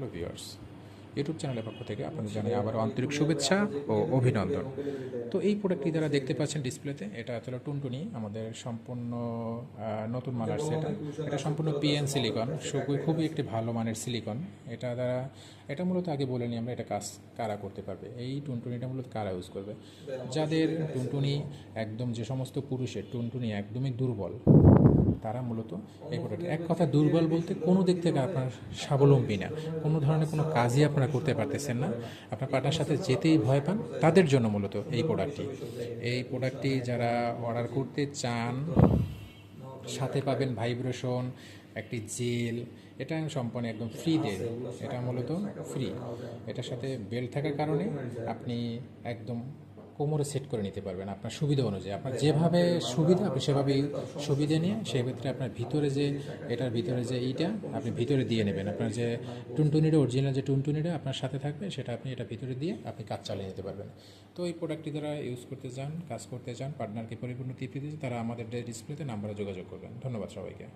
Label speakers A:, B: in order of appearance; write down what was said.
A: of yours. YouTube চ্যানেলের পক্ষ থেকে আপনাদের জানাই আবার আন্তরিক শুভেচ্ছা ও অভিনন্দন। তো এই প্রোডাক্টটি যারা দেখতে পাচ্ছেন ডিসপ্লেতে এটা হলো টুনটুনি, আমাদের সম্পূর্ণ নতুন মাল আসছে এটা এটা সম্পূর্ণ পিএন সিলিকন খুবই খুবই একটি ভালো মানের সিলিকন এটা দ্বারা, এটা মূলত আগে বলে নিই আমরা এটা কাজ কারা করতে পারবে। এই টুনটুনিটা মূলত কারা ইউজ করবে? যাদের টুনটুনি একদম যে সমস্ত পুরুষের টুনটুনি একদমই দুর্বল, তারা মূলত এই প্রোডাক্ট এক কথা দুর্বল বলতে কোনো দিক থেকে আপনার স্বাবলম্বী না। কোনো ধরনের কোনো কাজই আপনারা করতে পারতেছেন না। আপনার পার্টনার সাথে যেতেই ভয় পান, তাদের জন্য মূলত এই প্রোডাক্টটি এই প্রোডাক্টটি যারা অর্ডার করতে চান, সাথে পাবেন ভাইব্রেশন একটি জেল এটা আমি সম্পূর্ণ একদম ফ্রি দেন এটা মূলত ফ্রি এটার সাথে বেল্ট থাকার কারণে আপনি একদম কোমরে সেট করে নিতে পারবেন আপনার সুবিধা অনুযায়ী। আপনার যেভাবে সুবিধা আপনি সেভাবেই সুবিধা নিয়ে সেই ক্ষেত্রে আপনার ভিতরে যে এটার ভিতরে যে এইটা আপনি ভিতরে দিয়ে নেবেন। আপনার যে টুনটুনিটা অরিজিনাল যে টুনটুনিটা আপনার সাথে থাকবে সেটা আপনি এটা ভিতরে দিয়ে আপনি কাজ চালিয়ে নিতে পারবেন। তো এই প্রোডাক্টটি যারা ইউজ করতে চান কাজ করতে চান পার্টনারকে পরিপূর্ণ তৃপ্তি দিতে তারা আমাদের ডিসপ্লেতে নাম্বারে যোগাযোগ করবেন। ধন্যবাদ সবাইকে।